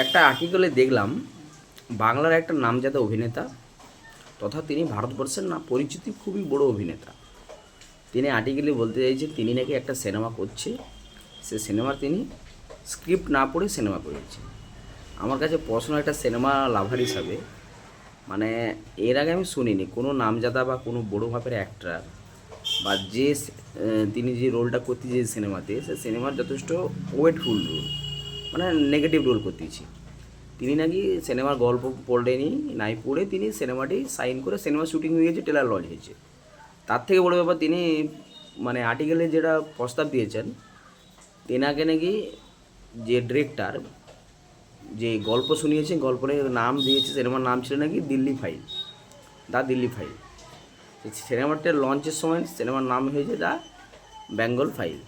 একটা আর্টিকেলে দেখলাম, বাংলার একটা নামজাদা অভিনেতা, তথা তিনি ভারতবর্ষের না, পরিচিতি খুবই বড় অভিনেতা। তিনি আর্টিকেলে বলতে চাইছেন তিনি নাকি একটা সিনেমা করছে, সে সিনেমার তিনি স্ক্রিপ্ট না পড়ে সিনেমা করেছে। আমার কাছে পড়াশোনা একটা সিনেমা লাভার হিসাবে মানে এর আগে আমি শুনিনি, কোনো নামজাদা বা কোনো বড়ো ভাবের অ্যাক্টার বা যে তিনি যে রোলটা করতে যে সিনেমাতে সে সিনেমার যথেষ্ট ওয়েটফুল রোল মানে নেগেটিভ রোল করতেছি তিনি নাকি সিনেমার গল্প পড়লেনি নাই পড়ে তিনি সিনেমাটি সাইন করে সিনেমা শুটিং হয়ে গেছে টেলার লঞ্চ হয়েছে। তার থেকে বড় ব্যাপার, তিনি মানে আর্টিকেলে যেটা প্রস্তাব দিয়েছেন, তেনাকে নাকি যে ডিরেক্টর যে গল্প শুনিয়েছে, গল্পের নাম দিয়েছে সিনেমার নাম ছিল নাকি Delhi file. The Delhi file. সিনেমাটা লঞ্চের সময় সিনেমার নাম হয়েছে দা বেঙ্গল ফাইল।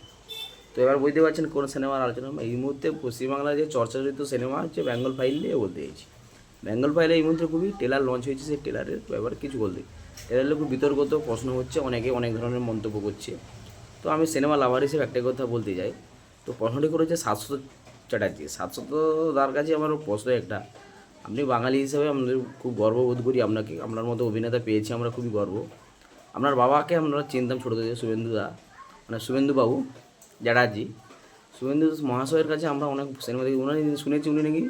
তো এবার বুঝতে পারছেন কোন সিনেমার আলোচনা এই মুহূর্তে পশ্চিমবাংলার যে চর্চারিত সিনেমা হচ্ছে বেঙ্গল ফাইল নিয়ে বলতে চাইছি। বেঙ্গল ফাইলে এই মুহূর্তে খুবই টেলার লঞ্চ হয়েছে, সেই টেলারের ব্যাপারে কিছু বলতে। টেলারের খুব বিতর্কত প্রশ্ন হচ্ছে, অনেকে অনেক ধরনের মন্তব্য করছে। তো আমি সিনেমা লাভার হিসেবে একটাই কথা বলতে যাই তো প্রশ্নটি করেছে শাশ্বত চ্যাটার্জি। শাশ্বত তার কাছে আমার প্রশ্ন একটা। আপনি বাঙালি হিসেবে আমাদের খুব গর্ববোধ করি আপনাকে। আপনার মতো অভিনেতা পেয়েছি আমরা খুবই গর্ব। আপনার বাবাকে আমরা চিনতাম ছোটো থেকে, শুভেন্দু দা। মানে শুভেন্দু বাবু। চ্যাটার্জি শুভেন্দু মহাশয়ের কাছে আমরা অনেক সিনেমা দেখি। উনি শুনেছি উনি নাকি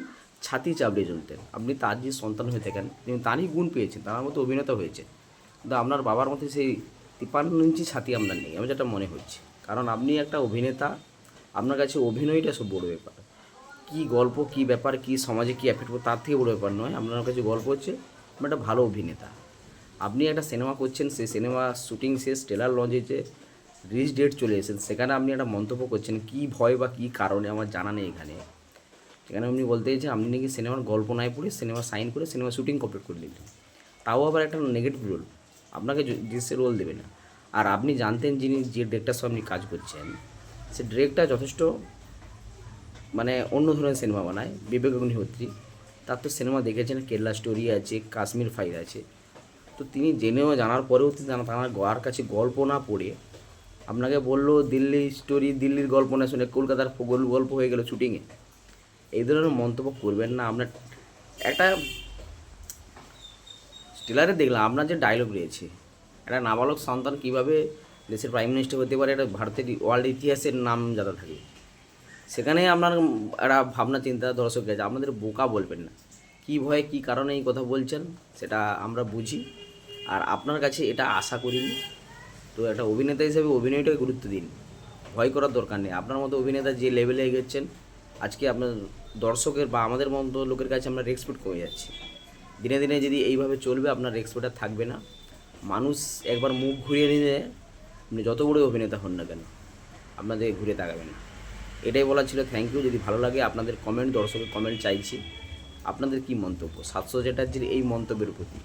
ছাতি চাপড়িয়ে চলতেন আপনি তার যে সন্তান হয়ে থাকেন, তিনি তারই গুণ পেয়েছেন, তার মতো অভিনেতা হয়েছে। কিন্তু আপনার বাবার মধ্যে সেই তিপ্পান্ন ইঞ্চি ছাতি আপনার নেই আমার যেটা মনে হচ্ছে কারণ আপনি একটা অভিনেতা, আপনার কাছে অভিনয়টা সব বড় ব্যাপার। কী গল্প, কী ব্যাপার, কী সমাজে কী এফেক্ট পড়ে তার থেকে বড় ব্যাপার নয়। আপনার কাছে গল্প হচ্ছে, আপনি একটা ভালো অভিনেতা। আপনি একটা সিনেমা করছেন, সেই সিনেমা শুটিং শেষ ট্রেলার লঞ্চ হয়েছে রিলিজ ডেট চলে এসেছেন সেখানে আপনি একটা মন্তব্য করছেন, কী ভয় বা কী কারণে? আমার জানা নেই এখানে। এখানে আপনি বলতে চাইছেন, আপনি নাকি সিনেমার গল্প নাই পড়ে সিনেমা সাইন করে সিনেমা শুটিং কমপ্লিট করে নিলেন তাও আবার একটা নেগেটিভ রোল আপনাকে ডিসে রোল দেবে না। আর আপনি জানতেন যিনি, যে ডিরেক্টার সঙ্গে আপনি কাজ করছেন, সে ডিরেক্টর যথেষ্ট মানে অন্য ধরনের সিনেমা বানায়, বিবেক অগ্নিহোত্রী। তার তো সিনেমা দেখেছেন কেরলা স্টোরি আছে কাশ্মীর ফাইল আছে। তো তিনি জেনেও জানার পরেও তিনি তার কাছে গল্প না পড়ে আপনাকে বলল দিল্লি স্টোরি দিল্লির গল্প না শুনে কলকাতার গল- গল্প হয়ে গেল শুটিংয়ে এই ধরনের মন্তব্য করবেন না। আপনার একটা স্টিলারে দেখলাম, আপনার যে ডায়লগ রয়েছে, একটা নাবালক সন্তান কীভাবে দেশের প্রাইম মিনিস্টার হতে পারে এটা ভারতের ওয়ার্ল্ড ইতিহাসের নাম যারা থাকে। সেখানে আপনার একটা ভাবনা, চিন্তা দর্শক গেছে আমাদের বোকা বলবেন না। কী ভয়ে, কী কারণে এই কথা বলছেন, সেটা আমরা বুঝি। আর আপনার কাছে এটা আশা করিনি। তো একটা অভিনেতা হিসেবে অভিনয়টাকে গুরুত্ব দিন। ভয় করার দরকার নেই। আপনার মতো অভিনেতা যে লেভেলে এগোচ্ছেন, আজকে আপনার দর্শকের বা আমাদের মতো লোকের কাছে আমরা রেসপেক্ট কমে যাচ্ছি। দিনে দিনে যদি এইভাবে চলবে, আপনার রেসপেক্ট আর থাকবে না। মানুষ একবার মুখ ঘুরিয়ে নিলে আপনি যত বড় অভিনেতা হন না কেন আপনাদের ঘুরে তাকাবেন এটাই বলা ছিল। থ্যাংক ইউ যদি ভালো লাগে, আপনাদের কমেন্ট দর্শকের কমেন্ট চাইছি। আপনাদের কি মন্তব্য? সাতশো চ্যাটার্জির এই মন্তব্যের প্রতি।